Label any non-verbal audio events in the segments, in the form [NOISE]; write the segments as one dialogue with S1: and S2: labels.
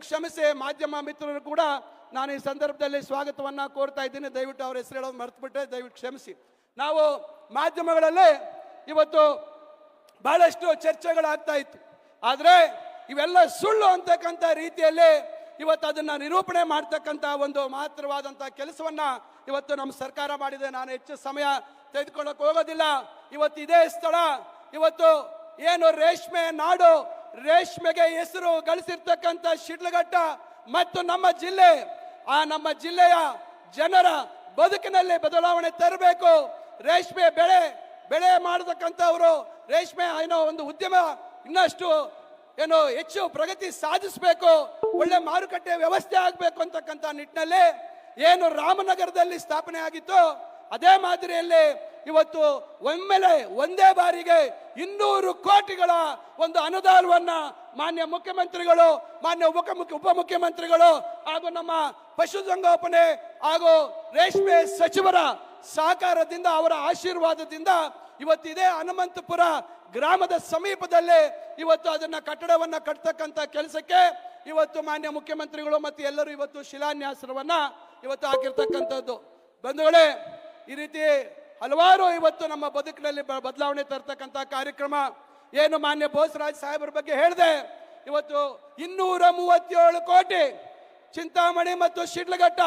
S1: ಕ್ಷಮಿಸಿ ಮಾಧ್ಯಮ ಮಿತ್ರರು ಕೂಡ ನಾನು ಈ ಸಂದರ್ಭದಲ್ಲಿ ಸ್ವಾಗತವನ್ನ ಕೋರ್ತಾ ಇದ್ದೀನಿ. ದಯವಿಟ್ಟು ಅವ್ರ ಹೆಸರು ಹೇಳೋದು ಮರೆತುಬಿಟ್ಟೆ ದಯವಿಟ್ಟು ಕ್ಷಮಿಸಿ. ನಾವು ಮಾಧ್ಯಮಗಳಲ್ಲಿ ಇವತ್ತು ಬಹಳಷ್ಟು ಚರ್ಚೆಗಳಾಗ್ತಾ ಇತ್ತು. ಆದರೆ ಇವೆಲ್ಲ ಸುಳ್ಳು ಅಂತಕ್ಕಂಥ ರೀತಿಯಲ್ಲಿ ಇವತ್ತು ಅದನ್ನ ನಿರೂಪಣೆ ಮಾಡ್ತಕ್ಕಂಥ ಒಂದು ಮಾತ್ರವಾದಂಥ ಕೆಲಸವನ್ನ ಇವತ್ತು ನಮ್ಮ ಸರ್ಕಾರ ಮಾಡಿದೆ. ನಾನು ಹೆಚ್ಚು ಸಮಯ ತೆಗೆದುಕೊಳ್ಳೋಕೆ ಹೋಗೋದಿಲ್ಲ. ಇವತ್ತು ಇದೇ ಸ್ಥಳ. ಇವತ್ತು ಏನು ರೇಷ್ಮೆ ನಾಡು ರೇಷ್ಮೆಗೆ ಹೆಸರು ಗಳಿಸಿರ್ತಕ್ಕಂಥ ಶಿಡ್ಲಘಟ್ಟ ಮತ್ತು ನಮ್ಮ ಜಿಲ್ಲೆ, ಆ ನಮ್ಮ ಜಿಲ್ಲೆಯ ಜನರ ಬದುಕಿನಲ್ಲಿ ಬದಲಾವಣೆ ತರಬೇಕು. ರೇಷ್ಮೆ ಬೆಳೆ ಬೆಳೆ ಮಾಡತಕ್ಕಂಥವರು ರೇಷ್ಮೆ ಏನೋ ಒಂದು ಉದ್ಯಮ ಇನ್ನಷ್ಟು ಏನು ಹೆಚ್ಚು ಪ್ರಗತಿ ಸಾಧಿಸಬೇಕು, ಒಳ್ಳೆ ಮಾರುಕಟ್ಟೆ ವ್ಯವಸ್ಥೆ ಆಗಬೇಕು ಅಂತಕ್ಕಂಥ ನಿಟ್ಟಿನಲ್ಲಿ ಏನು ರಾಮನಗರದಲ್ಲಿ ಸ್ಥಾಪನೆ ಆಗಿತ್ತು ಅದೇ ಮಾದರಿಯಲ್ಲಿ ಇವತ್ತು ಒಮ್ಮೆಲೆ ಒಂದೇ ಬಾರಿಗೆ ಇನ್ನೂರು ಕೋಟಿಗಳ ಒಂದು ಅನುದಾನವನ್ನ ಮಾನ್ಯ ಮುಖ್ಯಮಂತ್ರಿಗಳು, ಮಾನ್ಯ ಉಪಮುಖ್ಯ, ಉಪಮುಖ್ಯಮಂತ್ರಿಗಳು ಹಾಗೂ ನಮ್ಮ ಪಶುಸಂಗೋಪನೆ ಹಾಗೂ ರೇಷ್ಮೆ ಸಚಿವರ ಸಹಕಾರದಿಂದ, ಅವರ ಆಶೀರ್ವಾದದಿಂದ ಇವತ್ತಿದೆ ಹನುಮಂತಪುರ ಗ್ರಾಮದ ಸಮೀಪದಲ್ಲಿ ಇವತ್ತು ಅದನ್ನ ಕಟ್ಟಡವನ್ನ ಕಟ್ತಕ್ಕಂಥ ಕೆಲಸಕ್ಕೆ ಇವತ್ತು ಮಾನ್ಯ ಮುಖ್ಯಮಂತ್ರಿಗಳು ಮತ್ತು ಎಲ್ಲರೂ ಇವತ್ತು ಶಿಲಾನ್ಯಾಸವನ್ನ ಇವತ್ತು ಹಾಕಿರ್ತಕ್ಕಂಥದ್ದು. ಬಂಧುಗಳೇ, ಈ ರೀತಿ ಹಲವಾರು ಇವತ್ತು ನಮ್ಮ ಬದುಕಿನಲ್ಲಿ ಬದಲಾವಣೆ ತರ್ತಕ್ಕಂಥ ಕಾರ್ಯಕ್ರಮ. ಏನು ಮಾನ್ಯ ಬೋಸರಾಜ್ ಸಾಹೇಬರ ಬಗ್ಗೆ ಹೇಳಿದೆ, ಇವತ್ತು ಇನ್ನೂರ ಮೂವತ್ತೇಳು ಕೋಟಿ ಚಿಂತಾಮಣಿ ಮತ್ತು ಶಿಡ್ಲಘಟ್ಟ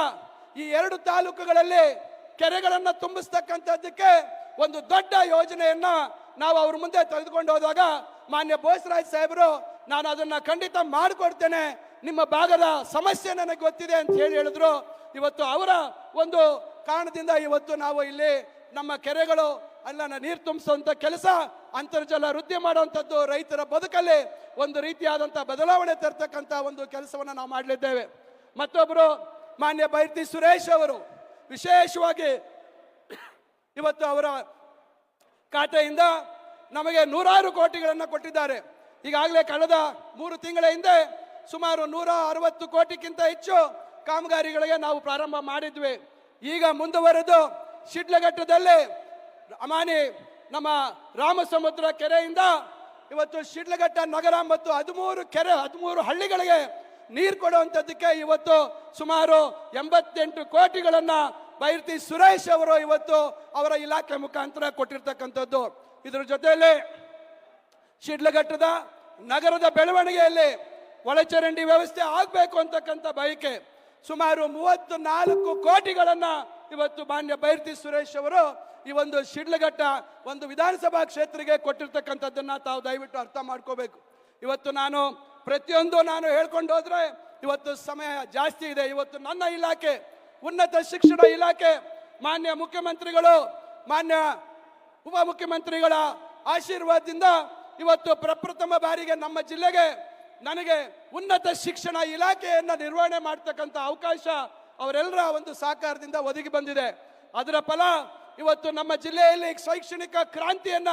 S1: ಈ ಎರಡು ತಾಲೂಕುಗಳಲ್ಲಿ ಕೆರೆಗಳನ್ನು ತುಂಬಿಸ್ತಕ್ಕಂಥದ್ದಕ್ಕೆ ಒಂದು ದೊಡ್ಡ ಯೋಜನೆಯನ್ನ ನಾವು ಅವ್ರ ಮುಂದೆ ತೆಗೆದುಕೊಂಡು ಹೋದಾಗ ಮಾನ್ಯ ಬೋಸರಾಜ್ ಸಾಹೇಬರು, ನಾನು ಅದನ್ನ ಖಂಡಿತ ಮಾಡಿಕೊಡ್ತೇನೆ. ನಿಮ್ಮ ಭಾಗದ ಸಮಸ್ಯೆ ನನಗೆ ಗೊತ್ತಿದೆ ಅಂತ ಹೇಳಿ ಹೇಳಿದ್ರು. ಇವತ್ತು ಅವರ ಒಂದು ಕಾರಣದಿಂದ ಇವತ್ತು ನಾವು ಇಲ್ಲಿ ನಮ್ಮ ಕೆರೆಗಳು ಅಲ್ಲನ ನೀರು ತುಂಬಿಸುವಂತ ಕೆಲಸ ಅಂತರ್ಜಲ ವೃದ್ಧಿ ಮಾಡುವಂಥದ್ದು ರೈತರ ಬದುಕಲ್ಲಿ ಒಂದು ರೀತಿಯಾದಂಥ ಬದಲಾವಣೆ ತರ್ತಕ್ಕಂಥ ಒಂದು ಕೆಲಸವನ್ನು ನಾವು ಮಾಡಲಿದ್ದೇವೆ. ಮತ್ತೊಬ್ಬರು ಮಾನ್ಯ ಬೈರ್ತಿ ಸುರೇಶ್ ಅವರು ವಿಶೇಷವಾಗಿ ಇವತ್ತು ಅವರ ಖಾತೆಯಿಂದ ನಮಗೆ ನೂರಾರು ಕೋಟಿಗಳನ್ನು ಕೊಟ್ಟಿದ್ದಾರೆ. ಈಗಾಗಲೇ ಕಳೆದ ಮೂರು ತಿಂಗಳ ಹಿಂದೆ ಸುಮಾರು ನೂರ ಅರವತ್ತು ಕೋಟಿಗಿಂತ ಹೆಚ್ಚು ಕಾಮಗಾರಿಗಳಿಗೆ ನಾವು ಪ್ರಾರಂಭ ಮಾಡಿದ್ವಿ. ಈಗ ಮುಂದುವರೆದು ಶಿಡ್ಲಘಟ್ಟದಲ್ಲಿ ಅಮಾನಿ ನಮ್ಮ ರಾಮಸಮುದ್ರ ಕೆರೆಯಿಂದ ಇವತ್ತು ಶಿಡ್ಲಘಟ್ಟ ನಗರ ಮತ್ತು ಹದಿಮೂರು ಕೆರೆ, ಹದಿಮೂರು ಹಳ್ಳಿಗಳಿಗೆ ನೀರು ಕೊಡುವಂಥದ್ದಕ್ಕೆ ಇವತ್ತು ಸುಮಾರು ಎಂಬತ್ತೆಂಟು ಕೋಟಿಗಳನ್ನು ಬೈರ್ತಿ ಸುರೇಶ್ ಅವರು ಇವತ್ತು ಅವರ ಇಲಾಖೆ ಮುಖಾಂತರ ಕೊಟ್ಟಿರ್ತಕ್ಕಂಥದ್ದು. ಇದರ ಜೊತೆಯಲ್ಲಿ ಶಿಡ್ಲಘಟ್ಟದ ನಗರದ ಬೆಳವಣಿಗೆಯಲ್ಲಿ ಒಳಚರಂಡಿ ವ್ಯವಸ್ಥೆ ಆಗಬೇಕು ಅಂತಕ್ಕಂಥ ಬಯಕೆ ಸುಮಾರು ಮೂವತ್ತು ನಾಲ್ಕು ಕೋಟಿಗಳನ್ನ ಇವತ್ತು ಮಾನ್ಯ ಬೈರ್ತಿ ಸುರೇಶ್ ಅವರು ಈ ಒಂದು ಶಿಡ್ಲಘಟ್ಟ ಒಂದು ವಿಧಾನಸಭಾ ಕ್ಷೇತ್ರಕ್ಕೆ ಕೊಟ್ಟಿರ್ತಕ್ಕಂಥದ್ದನ್ನ ತಾವು ದಯವಿಟ್ಟು ಅರ್ಥ ಮಾಡ್ಕೋಬೇಕು. ಇವತ್ತು ನಾನು ಪ್ರತಿಯೊಂದು ನಾನು ಹೇಳ್ಕೊಂಡು ಹೋದ್ರೆ ಇವತ್ತು ಸಮಯ ಜಾಸ್ತಿ ಇದೆ. ಇವತ್ತು ನನ್ನ ಇಲಾಖೆ, ಉನ್ನತ ಶಿಕ್ಷಣ ಇಲಾಖೆ, ಮಾನ್ಯ ಮುಖ್ಯಮಂತ್ರಿಗಳು, ಮಾನ್ಯ ಉಪ ಮುಖ್ಯಮಂತ್ರಿಗಳ ಆಶೀರ್ವಾದದಿಂದ ಇವತ್ತು ಪ್ರಪ್ರಥಮ ಬಾರಿಗೆ ನಮ್ಮ ಜಿಲ್ಲೆಗೆ ನನಗೆ ಉನ್ನತ ಶಿಕ್ಷಣ ಇಲಾಖೆಯನ್ನು ನಿರ್ವಹಣೆ ಮಾಡ್ತಕ್ಕಂಥ ಅವಕಾಶ ಅವರೆಲ್ಲರ ಒಂದು ಸಹಕಾರದಿಂದ ಒದಗಿ ಬಂದಿದೆ. ಅದರ ಫಲ ಇವತ್ತು ನಮ್ಮ ಜಿಲ್ಲೆಯಲ್ಲಿ ಶೈಕ್ಷಣಿಕ ಕ್ರಾಂತಿಯನ್ನ,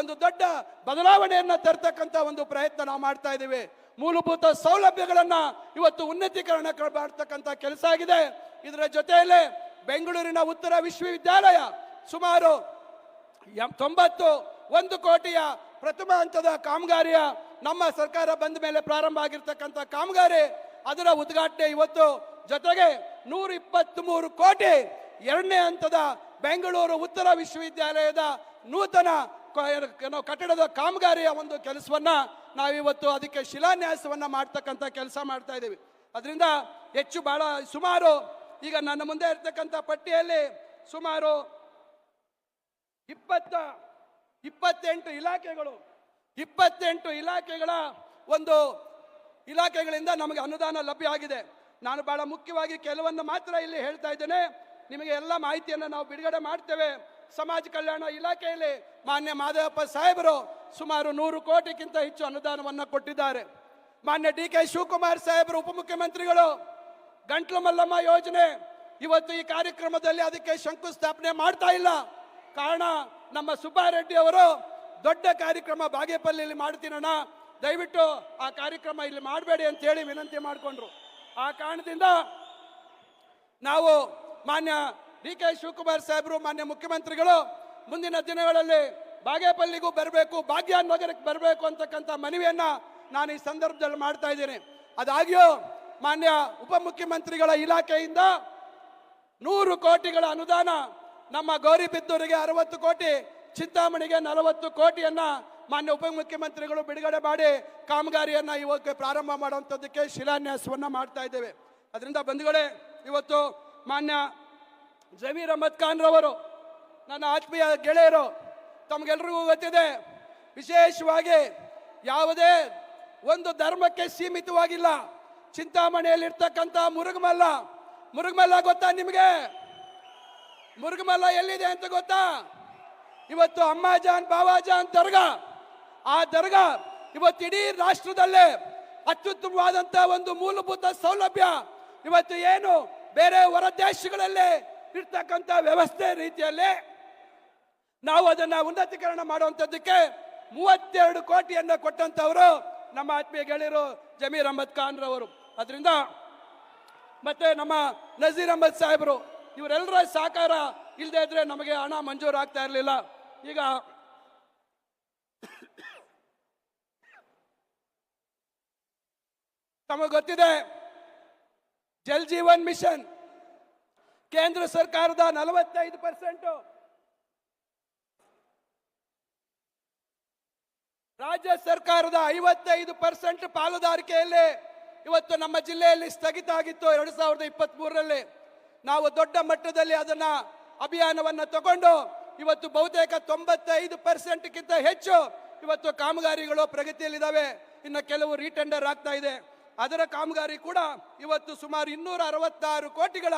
S1: ಒಂದು ದೊಡ್ಡ ಬದಲಾವಣೆಯನ್ನ ತರ್ತಕ್ಕಂಥ ಒಂದು ಪ್ರಯತ್ನ ನಾವು ಮಾಡ್ತಾ ಇದ್ದೀವಿ. ಮೂಲಭೂತ ಸೌಲಭ್ಯಗಳನ್ನ ಇವತ್ತು ಉನ್ನತೀಕರಣ ಮಾಡ್ತಕ್ಕಂಥ ಕೆಲಸ ಆಗಿದೆ. ಇದರ ಜೊತೆಯಲ್ಲೇ ಬೆಂಗಳೂರಿನ ಉತ್ತರ ವಿಶ್ವವಿದ್ಯಾಲಯ ಸುಮಾರು ತೊಂಬತ್ತು ಒಂದು ಕೋಟಿಯ ಪ್ರಥಮ ಹಂತದ ಕಾಮಗಾರಿಯ ನಮ್ಮ ಸರ್ಕಾರ ಬಂದ ಮೇಲೆ ಪ್ರಾರಂಭ ಆಗಿರ್ತಕ್ಕಂಥ ಕಾಮಗಾರಿ ಅದರ ಉದ್ಘಾಟನೆ ಇವತ್ತು. ಜೊತೆಗೆ ನೂರ ಇಪ್ಪತ್ತ್ ಮೂರು ಕೋಟಿ ಎರಡನೇ ಹಂತದ ಬೆಂಗಳೂರು ಉತ್ತರ ವಿಶ್ವವಿದ್ಯಾಲಯದ ನೂತನ ಕಟ್ಟಡದ ಕಾಮಗಾರಿಯ ಒಂದು ಕೆಲಸವನ್ನ ನಾವಿವತ್ತು ಅದಕ್ಕೆ ಶಿಲಾನ್ಯಾಸವನ್ನ ಮಾಡ್ತಕ್ಕಂಥ ಕೆಲಸ ಮಾಡ್ತಾ ಇದ್ದೀವಿ. ಅದರಿಂದ ಹೆಚ್ಚು ಬಹಳ ಸುಮಾರು ಈಗ ನನ್ನ ಮುಂದೆ ಇರ್ತಕ್ಕಂಥ ಪಟ್ಟಿಯಲ್ಲಿ ಸುಮಾರು ಇಪ್ಪತ್ತ, ಇಪ್ಪತ್ತೆಂಟು ಇಲಾಖೆಗಳು, ಇಪ್ಪತ್ತೆಂಟು ಇಲಾಖೆಗಳ ಒಂದು ಇಲಾಖೆಗಳಿಂದ ನಮಗೆ ಅನುದಾನ ಲಭ್ಯ ಆಗಿದೆ. ನಾನು ಬಹಳ ಮುಖ್ಯವಾಗಿ ಕೆಲವನ್ನು ಮಾತ್ರ ಇಲ್ಲಿ ಹೇಳ್ತಾ ಇದ್ದೇನೆ. ನಿಮಗೆ ಎಲ್ಲ ಮಾಹಿತಿಯನ್ನು ನಾವು ಬಿಡುಗಡೆ ಮಾಡ್ತೇವೆ. ಸಮಾಜ ಕಲ್ಯಾಣ ಇಲಾಖೆಯಲ್ಲಿ ಮಾನ್ಯ ಮಾದೇವಪ್ಪ ಸಾಹೇಬರು ಸುಮಾರು ನೂರು ಕೋಟಿಗಿಂತ ಹೆಚ್ಚು ಅನುದಾನವನ್ನು ಕೊಟ್ಟಿದ್ದಾರೆ. ಮಾನ್ಯ ಡಿ ಕೆ ಶಿವಕುಮಾರ್ ಸಾಹೇಬರು, ಉಪಮುಖ್ಯಮಂತ್ರಿಗಳು, ಗಂಟ್ಲು ಮಲ್ಲಮ್ಮ ಯೋಜನೆ ಇವತ್ತು ಈ ಕಾರ್ಯಕ್ರಮದಲ್ಲಿ ಅದಕ್ಕೆ ಶಂಕುಸ್ಥಾಪನೆ ಮಾಡ್ತಾ ಇಲ್ಲ. ಕಾರಣ ನಮ್ಮ ಸುಬ್ಬಾರೆಡ್ಡಿ ಅವರು ದೊಡ್ಡ ಕಾರ್ಯಕ್ರಮ ಬಾಗೇಪಲ್ಲಿಯಲ್ಲಿ ಮಾಡ್ತೀನಣ್ಣ. ದಯವಿಟ್ಟು ಆ ಕಾರ್ಯಕ್ರಮ ಇಲ್ಲಿ ಮಾಡಬೇಡಿ ಅಂತ ಹೇಳಿ ವಿನಂತಿ ಮಾಡಿಕೊಂಡ್ರು. ಆ ಕಾರಣದಿಂದ ನಾವು ಮಾನ್ಯ ಡಿ ಕೆ ಶಿವಕುಮಾರ್ ಸಾಹೇಬರು, ಮಾನ್ಯ ಮುಖ್ಯಮಂತ್ರಿಗಳು ಮುಂದಿನ ದಿನಗಳಲ್ಲಿ ಬಾಗೇಪಲ್ಲಿಗೂ ಬರಬೇಕು ಭಾಗ್ಯ ನಗರಕ್ಕೆ ಬರಬೇಕು ಅಂತಕ್ಕಂಥ ಮನವಿಯನ್ನು ನಾನು ಈ ಸಂದರ್ಭದಲ್ಲಿ ಮಾಡ್ತಾ ಇದ್ದೀನಿ. ಅದಾಗಿಯೂ ಮಾನ್ಯ ಉಪಮುಖ್ಯಮಂತ್ರಿಗಳ ಇಲಾಖೆಯಿಂದ ನೂರು ಕೋಟಿಗಳ ಅನುದಾನ ನಮ್ಮ ಗೌರಿಬಿದ್ದೂರಿಗೆ ಅರವತ್ತು ಕೋಟಿ, ಚಿಂತಾಮಣಿಗೆ ನಲವತ್ತು ಕೋಟಿಯನ್ನ ಮಾನ್ಯ ಉಪಮುಖ್ಯಮಂತ್ರಿಗಳು ಬಿಡುಗಡೆ ಮಾಡಿ ಕಾಮಗಾರಿಯನ್ನು ಇವಾಗ ಪ್ರಾರಂಭ ಮಾಡುವಂಥದ್ದಕ್ಕೆ ಶಿಲಾನ್ಯಾಸವನ್ನ ಮಾಡ್ತಾ ಇದ್ದೇವೆ. ಅದರಿಂದ ಬಂಧುಗಳೇ, ಇವತ್ತು ಮಾನ್ಯ ಜಮೀರ್ ಅಹಮದ್ ಖಾನ್ ರವರು ನನ್ನ ಆತ್ಮೀಯ ಗೆಳೆಯರು, ತಮಗೆಲ್ರಿಗೂ ಗೊತ್ತಿದೆ, ವಿಶೇಷವಾಗಿ ಯಾವುದೇ ಒಂದು ಧರ್ಮಕ್ಕೆ ಸೀಮಿತವಾಗಿಲ್ಲ. ಚಿಂತಾಮಣಿಯಲ್ಲಿರ್ತಕ್ಕಂಥ ಮುರುಗಮಲ್ಲ ಮುರುಗಮಲ್ಲ ಗೊತ್ತಾ ನಿಮಗೆ? ಮುರುಗಮಲ್ಲ ಎಲ್ಲಿದೆ ಅಂತ ಗೊತ್ತಾ? ಇವತ್ತು ಅಮ್ಮಾಜಾನ್ ಬಾವಾಜಾನ್ ದರ್ಗಾ ಆ ದರ್ಗಾ ಇವತ್ತು ಇಡೀ ರಾಷ್ಟ್ರದಲ್ಲೇ ಅತ್ಯುತ್ತಮವಾದಂಥ ಒಂದು ಮೂಲಭೂತ ಸೌಲಭ್ಯ ಇವತ್ತು ಏನು ಬೇರೆ ಹೊರ ದೇಶಗಳಲ್ಲಿ ಇರ್ತಕ್ಕಂಥ ವ್ಯವಸ್ಥೆ ರೀತಿಯಲ್ಲಿ ನಾವು ಅದನ್ನ ಉನ್ನತೀಕರಣ ಮಾಡುವಂಥದ್ದಕ್ಕೆ ಮೂವತ್ತೆರಡು ಕೋಟಿಯನ್ನು ಕೊಟ್ಟಂತವರು ನಮ್ಮ ಆತ್ಮೀಯ ಗೆಳೆಯರು ಜಮೀರ್ ಅಹಮದ್ ಖಾನ್ ರವರು. ಅದರಿಂದ ಮತ್ತೆ ನಮ್ಮ ನಜೀರ್ ಅಹಮದ್ ಸಾಹೇಬರು, ಇವರೆಲ್ಲರ ಸಹಕಾರ ಇಲ್ಲದೆ ಇದ್ರೆ ನಮಗೆ ಹಣ ಮಂಜೂರು ಆಗ್ತಾ ಇರಲಿಲ್ಲ. ಈಗ [COUGHS] ತಮಗೆ ಗೊತ್ತಿದೆ, ಜಲ್ ಜೀವನ್ ಮಿಷನ್ ಕೇಂದ್ರ ಸರ್ಕಾರದ ನಲವತ್ತೈದು ಪರ್ಸೆಂಟ್ ರಾಜ್ಯ ಸರ್ಕಾರದ ಐವತ್ತೈದು ಪರ್ಸೆಂಟ್ ಪಾಲುದಾರಿಕೆಯಲ್ಲಿ ಇವತ್ತು ನಮ್ಮ ಜಿಲ್ಲೆಯಲ್ಲಿ ಸ್ಥಗಿತ ಆಗಿತ್ತು ಎರಡು ಸಾವಿರದ ಇಪ್ಪತ್ತ್ ಮೂರರಲ್ಲಿ ನಾವು ದೊಡ್ಡ ಮಟ್ಟದಲ್ಲಿ ಅದನ್ನ ಅಭಿಯಾನವನ್ನು ತಗೊಂಡು ಇವತ್ತು ಬಹುತೇಕ ತೊಂಬತ್ತೈದು ಪರ್ಸೆಂಟ್ಗಿಂತ ಹೆಚ್ಚು ಇವತ್ತು ಕಾಮಗಾರಿಗಳು ಪ್ರಗತಿಯಲ್ಲಿದ್ದಾವೆ. ಇನ್ನು ಕೆಲವು ರೀಟೆಂಡರ್ ಆಗ್ತಾ ಇದೆ. ಅದರ ಕಾಮಗಾರಿ ಕೂಡ ಇವತ್ತು ಸುಮಾರು ಇನ್ನೂರ ಅರವತ್ತಾರು ಕೋಟಿಗಳ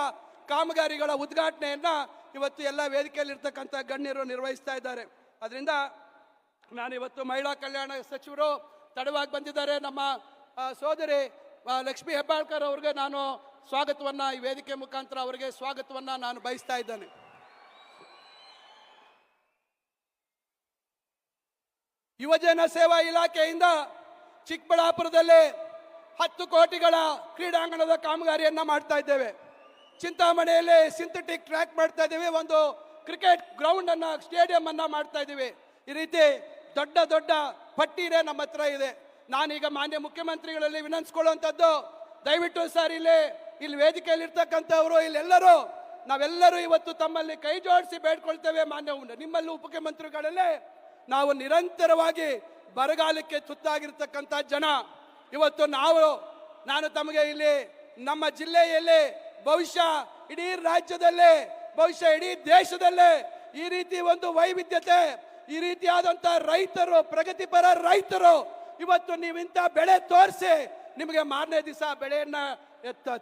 S1: ಕಾಮಗಾರಿಗಳ ಉದ್ಘಾಟನೆಯನ್ನ ಇವತ್ತು ಎಲ್ಲ ವೇದಿಕೆಯಲ್ಲಿರ್ತಕ್ಕಂಥ ಗಣ್ಯರು ನಿರ್ವಹಿಸ್ತಾ ಇದ್ದಾರೆ. ಅದರಿಂದ ನಾನಿವತ್ತು ಮಹಿಳಾ ಕಲ್ಯಾಣ ಸಚಿವರು ತಡವಾಗಿ ಬಂದಿದ್ದಾರೆ. ನಮ್ಮ ಸೋದರಿ ಲಕ್ಷ್ಮಿ ಹೆಬ್ಬಾಳ್ಕರ್ ಅವ್ರಿಗೆ ನಾನು ಸ್ವಾಗತವನ್ನು, ಈ ವೇದಿಕೆ ಮುಖಾಂತರ ಅವರಿಗೆ ಸ್ವಾಗತವನ್ನು ನಾನು ಬಯಸ್ತಾ ಇದ್ದೇನೆ. ಯುವಜನ ಸೇವಾ ಇಲಾಖೆಯಿಂದ ಚಿಕ್ಕಬಳ್ಳಾಪುರದಲ್ಲಿ ಹತ್ತು ಕೋಟಿಗಳ ಕ್ರೀಡಾಂಗಣದ ಕಾಮಗಾರಿಯನ್ನು ಮಾಡ್ತಾ ಇದ್ದೇವೆ. ಚಿಂತಾಮಣಿಯಲ್ಲಿ ಸಿಂಥೆಟಿಕ್ ಟ್ರ್ಯಾಕ್ ಮಾಡ್ತಾ ಇದ್ದೀವಿ, ಒಂದು ಕ್ರಿಕೆಟ್ ಗ್ರೌಂಡ್ ಅನ್ನ, ಸ್ಟೇಡಿಯಂ ಅನ್ನ ಮಾಡ್ತಾ ಇದ್ದೀವಿ. ಈ ರೀತಿ ದೊಡ್ಡ ದೊಡ್ಡ ಪಟ್ಟಿನೇ ನಮ್ಮ ಹತ್ರ ಇದೆ. ನಾನೀಗ ಮಾನ್ಯ ಮುಖ್ಯಮಂತ್ರಿಗಳಲ್ಲಿ ವಿನಂತಿಸ್ಕೊಳ್ಳುವಂಥದ್ದು, ದಯವಿಟ್ಟು ಸರ್, ಇಲ್ಲಿ ಇಲ್ಲಿ ವೇದಿಕೆಯಲ್ಲಿ ಇರ್ತಕ್ಕಂಥವ್ರು ಇಲ್ಲೆಲ್ಲರೂ, ನಾವೆಲ್ಲರೂ ಇವತ್ತು ತಮ್ಮಲ್ಲಿ ಕೈ ಜೋಡಿಸಿ ಬೇಡ್ಕೊಳ್ತೇವೆ ಮಾನ್ಯ ನಿಮ್ಮಲ್ಲಿ ಉಪಮುಖ್ಯಮಂತ್ರಿಗಳಲ್ಲೇ ನಾವು ನಿರಂತರವಾಗಿ ಬರಗಾಲಕ್ಕೆ ತುತ್ತಾಗಿರ್ತಕ್ಕಂಥ ಜನ, ಇವತ್ತು ನಾವು, ನಾನು ತಮಗೆ ಇಲ್ಲಿ ನಮ್ಮ ಜಿಲ್ಲೆಯಲ್ಲಿ ಬಹುಶಃ ಇಡೀ ರಾಜ್ಯದಲ್ಲೇ, ಬಹುಶಃ ಇಡೀ ದೇಶದಲ್ಲೇ ಈ ರೀತಿ ಒಂದು ವೈವಿಧ್ಯತೆ, ಈ ರೀತಿಯಾದಂಥ ರೈತರು, ಪ್ರಗತಿಪರ ರೈತರು ಇವತ್ತು ನೀವು ಇಂಥ ಬೆಳೆ ತೋರಿಸಿ ನಿಮಗೆ ಮಾರನೇ ದಿವಸ ಬೆಳೆಯನ್ನ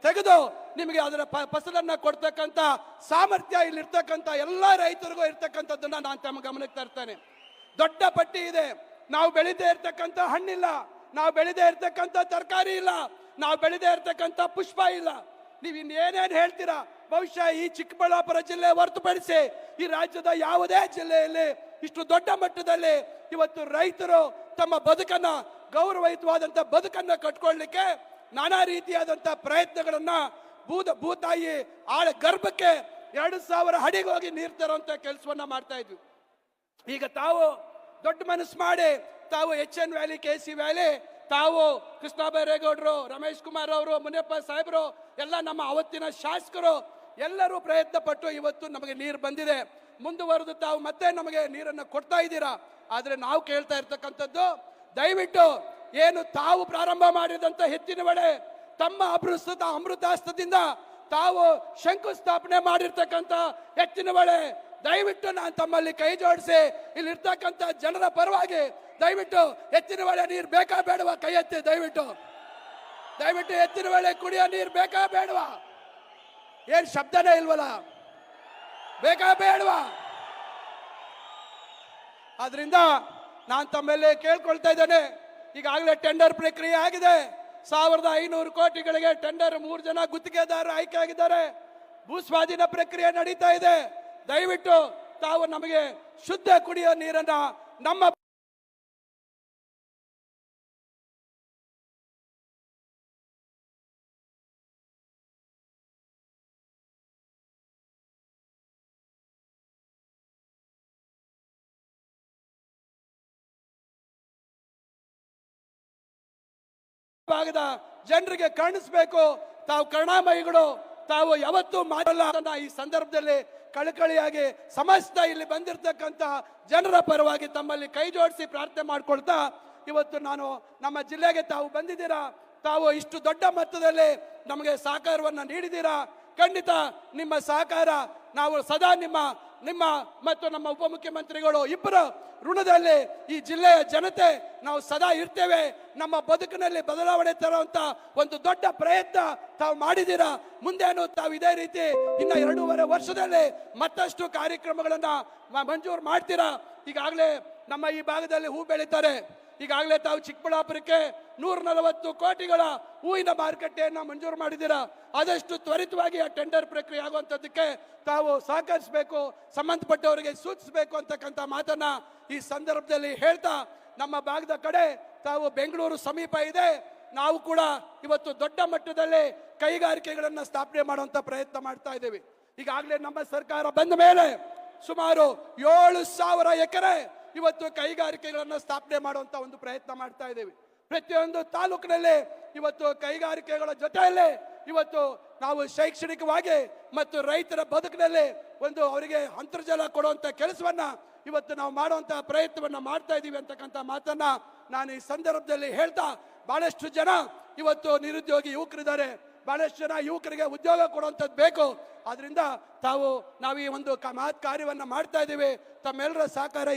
S1: ತೆಗೆದು ನಿಮಗೆ ಅದರ ಫಸಲನ್ನ ಕೊಡ್ತಕ್ಕಂಥ ಸಾಮರ್ಥ್ಯ ಇಲ್ಲಿರ್ತಕ್ಕಂಥ ಎಲ್ಲ ರೈತರಿಗೂ ಇರ್ತಕ್ಕಂಥದ್ದನ್ನ ನಾನು ತಮ್ಮ ಗಮನಕ್ಕೆ ತರ್ತೇನೆ. ದೊಡ್ಡ ಪಟ್ಟಿ ಇದೆ. ನಾವು ಬೆಳೀದೇ ಇರ್ತಕ್ಕಂಥ ಹಣ್ಣಿಲ್ಲ. ನಾವು ಬೆಳೀದೇ ಇರ್ತಕ್ಕಂಥ ತರಕಾರಿ ಇಲ್ಲ. ನಾವು ಬೆಳೀದೇ ಇರ್ತಕ್ಕಂಥ ಪುಷ್ಪ ಇಲ್ಲ. ನೀವು ಇನ್ನೇನೇನು ಹೇಳ್ತೀರಾ? ಬಹುಶಃ ಈ ಚಿಕ್ಕಬಳ್ಳಾಪುರ ಜಿಲ್ಲೆ ಹೊರತುಪಡಿಸಿ ಈ ರಾಜ್ಯದ ಯಾವುದೇ ಜಿಲ್ಲೆಯಲ್ಲಿ ಇಷ್ಟು ದೊಡ್ಡ ಮಟ್ಟದಲ್ಲಿ ಇವತ್ತು ರೈತರು ತಮ್ಮ ಬದುಕನ್ನ ಗೌರವಯುತವಾದಂಥ ಬದುಕನ್ನ ಕಟ್ಕೊಳ್ಳಿಕ್ಕೆ ನಾನಾ ರೀತಿಯಾದಂಥ ಪ್ರಯತ್ನಗಳನ್ನ ಭೂತ, ಭೂತಾಯಿ ಆಳ ಗರ್ಭಕ್ಕೆ ಎರಡು ಸಾವಿರ ಅಡಿಗೆ ಹೋಗಿ ನೀರು ತರುವಂತ ಕೆಲಸವನ್ನ ಮಾಡ್ತಾ ಇದ್ವಿ. ಈಗ ತಾವು ದೊಡ್ಡ ಮನಸ್ಸು ಮಾಡಿ, ತಾವು H N valley K C valley ತಾವು ಕೃಷ್ಣ ಬೈರೇಗೌಡರು, ರಮೇಶ್ ಕುಮಾರ್ ಅವರು, ಮುನಿಯಪ್ಪ ಸಾಹೇಬರು, ಎಲ್ಲ ನಮ್ಮ ಅವತ್ತಿನ ಶಾಸಕರು, ಎಲ್ಲರೂ ಪ್ರಯತ್ನ ಪಟ್ಟು ಇವತ್ತು ನಮಗೆ ನೀರು ಬಂದಿದೆ. ಮುಂದುವರೆದು ತಾವು ಮತ್ತೆ ನಮಗೆ ನೀರನ್ನು ಕೊಡ್ತಾ ಇದ್ದೀರಾ? ಆದರೆ ನಾವು ಕೇಳ್ತಾ ಇರ್ತಕ್ಕಂಥದ್ದು, ದಯವಿಟ್ಟು ಏನು ತಾವು ಪ್ರಾರಂಭ ಮಾಡಿದಂಥ ಹೆಚ್ಚಿನ ವೇಳೆ ತಮ್ಮ ಅಮೃತ ಅಮೃತಾಸ್ತದಿಂದ ತಾವು ಶಂಕುಸ್ಥಾಪನೆ ಮಾಡಿರ್ತಕ್ಕಂಥ ಹೆಚ್ಚಿನ ವೇಳೆ ದಯವಿಟ್ಟು ನಾನು ತಮ್ಮಲ್ಲಿ ಕೈ ಜೋಡಿಸಿ ಇಲ್ಲಿರ್ತಕ್ಕಂಥ ಜನರ ಪರವಾಗಿ ದಯವಿಟ್ಟು ಹೆಚ್ಚಿನ ವೇಳೆ ನೀರು ಬೇಕಾ ಬೇಡವಾ ಕೈ ಎತ್ತಿ ದಯವಿಟ್ಟು? ದಯವಿಟ್ಟು ಹೆಚ್ಚಿನ ವೇಳೆ ಕುಡಿಯೋ ನೀರು ಬೇಕಾ ಬೇಡವಾ? ಏನ್ ಶಬ್ದನೇ ಇಲ್ವಲ್ಲ? ಬೇಕಾ ಬೇಡವಾ? ಆದ್ರಿಂದ ನಾನು ತಮ್ಮಲ್ಲಿ ಕೇಳ್ಕೊಳ್ತಾ ಇದ್ದೇನೆ. ಈಗಾಗಲೇ ಟೆಂಡರ್ ಪ್ರಕ್ರಿಯೆ ಆಗಿದೆ. ಸಾವಿರದ ಐನೂರು ಕೋಟಿಗಳಿಗೆ ಟೆಂಡರ್ ಮೂರು ಜನ ಗುತ್ತಿಗೆದಾರರು ಆಯ್ಕೆ ಆಗಿದ್ದಾರೆ. ಭೂಸ್ವಾಧೀನ ಪ್ರಕ್ರಿಯೆ ನಡೀತಾ ಇದೆ. ದಯವಿಟ್ಟು ತಾವು ನಮಗೆ ಶುದ್ಧ ಕುಡಿಯೋ ನೀರನ್ನ ನಮ್ಮ ಭಾಗದ ಜನರಿಗೆ ಕಾಣಿಸ್ಬೇಕು ತಾವು ಕರುಣಾಮಯಿಗಳು. ತಾವು ಯಾವತ್ತೂ ಮಾಡಲ್ಲ ಈ ಸಂದರ್ಭದಲ್ಲಿ ಕಳಕಳಿಯಾಗಿ ಸಮಸ್ತ ಇಲ್ಲಿ ಬಂದಿರತಕ್ಕಂತಹ ಜನರ ಪರವಾಗಿ ತಮ್ಮಲ್ಲಿ ಕೈ ಜೋಡಿಸಿ ಪ್ರಾರ್ಥನೆ ಮಾಡ್ಕೊಳ್ತಾ ಇವತ್ತು ನಾನು ನಮ್ಮ ಜಿಲ್ಲೆಗೆ ತಾವು ಬಂದಿದ್ದೀರಾ, ತಾವು ಇಷ್ಟು ದೊಡ್ಡ ಮೊತ್ತದಲ್ಲಿ ನಮಗೆ ಸಹಕಾರವನ್ನು ನೀಡಿದ್ದೀರಾ, ಖಂಡಿತ ನಿಮ್ಮ ಸಹಕಾರ ನಾವು ಸದಾ ನಿಮ್ಮ ನಿಮ್ಮ ಮತ್ತು ನಮ್ಮ ಉಪಮುಖ್ಯಮಂತ್ರಿಗಳು ಇಬ್ಬರ ಋಣದಲ್ಲಿ ಈ ಜಿಲ್ಲೆಯ ಜನತೆ ನಾವು ಸದಾ ಇರ್ತೇವೆ. ನಮ್ಮ ಬದುಕಿನಲ್ಲಿ ಬದಲಾವಣೆ ತರುವಂತ ಒಂದು ದೊಡ್ಡ ಪ್ರಯತ್ನ ತಾವು ಮಾಡಿದ್ದೀರಾ? ಮುಂದೇನು ತಾವು ಇದೇ ರೀತಿ ಇನ್ನ ಎರಡೂವರೆ ವರ್ಷದಲ್ಲಿ ಮತ್ತಷ್ಟು ಕಾರ್ಯಕ್ರಮಗಳನ್ನ ಮಂಜೂರು ಮಾಡ್ತೀರಾ? ಈಗಾಗಲೇ ನಮ್ಮ ಈ ಭಾಗದಲ್ಲಿ ಹೂ ಬೆಳೀತಾರೆ. ಈಗಾಗಲೇ ತಾವು ಚಿಕ್ಕಬಳ್ಳಾಪುರಕ್ಕೆ ನೂರ ನಲವತ್ತು ಕೋಟಿಗಳ ಹೂವಿನ ಮಾರುಕಟ್ಟೆಯನ್ನು ಮಂಜೂರು ಮಾಡಿದ್ದೀರಾ? ಆದಷ್ಟು ತ್ವರಿತವಾಗಿ ಆ ಟೆಂಡರ್ ಪ್ರಕ್ರಿಯೆ ಆಗುವಂಥದ್ದಕ್ಕೆ ತಾವು ಸಹಕರಿಸಬೇಕು, ಸಂಬಂಧಪಟ್ಟವರಿಗೆ ಸೂಚಿಸಬೇಕು ಅಂತಕ್ಕಂಥ ಮಾತನ್ನ ಈ ಸಂದರ್ಭದಲ್ಲಿ ಹೇಳ್ತಾ ನಮ್ಮ ಭಾಗದ ಕಡೆ ತಾವು ಬೆಂಗಳೂರು ಸಮೀಪ ಇದೆ. ನಾವು ಕೂಡ ಇವತ್ತು ದೊಡ್ಡ ಮಟ್ಟದಲ್ಲಿ ಕೈಗಾರಿಕೆಗಳನ್ನು ಸ್ಥಾಪನೆ ಮಾಡುವಂತ ಪ್ರಯತ್ನ ಮಾಡ್ತಾ ಇದ್ದೇವೆ. ಈಗಾಗಲೇ ನಮ್ಮ ಸರ್ಕಾರ ಬಂದ ಮೇಲೆ ಸುಮಾರು ಏಳು ಸಾವಿರ ಎಕರೆ ಇವತ್ತು ಕೈಗಾರಿಕೆಗಳನ್ನು ಸ್ಥಾಪನೆ ಮಾಡುವಂತ ಒಂದು ಪ್ರಯತ್ನ ಮಾಡ್ತಾ ಇದ್ದೇವೆ. ಪ್ರತಿಯೊಂದು ತಾಲೂಕಿನಲ್ಲಿ ಇವತ್ತು ಕೈಗಾರಿಕೆಗಳ ಜೊತೆಯಲ್ಲೇ ಇವತ್ತು ನಾವು ಶೈಕ್ಷಣಿಕವಾಗಿ ಮತ್ತು ರೈತರ ಬದುಕಿನಲ್ಲಿ ಒಂದು ಅವರಿಗೆ ಅಂತರ್ಜಲ ಕೊಡುವಂತ ಕೆಲಸವನ್ನ ಇವತ್ತು ನಾವು ಮಾಡುವಂತ ಪ್ರಯತ್ನವನ್ನ ಮಾಡ್ತಾ ಇದ್ದೀವಿ ಅಂತಕ್ಕಂಥ ಮಾತನ್ನ ನಾನು ಈ ಸಂದರ್ಭದಲ್ಲಿ ಹೇಳ್ತಾ ಬಹಳಷ್ಟು ಜನ ಇವತ್ತು ನಿರುದ್ಯೋಗಿ ಯುವಕರಿದ್ದಾರೆ. ಬಹಳಷ್ಟು ಜನ ಯುವಕರಿಗೆ ಉದ್ಯೋಗ ಕೊಡುವಂಥದ್ದು ಬೇಕು. ಆದ್ರಿಂದ ತಾವು ನಾವು ಈ ಒಂದು ಮಹತ್ ಕಾರ್ಯವನ್ನ ಮಾಡ್ತಾ ಇದ್ದೀವಿ. ತಮ್ಮೆಲ್ಲರ ಸಹಕಾರ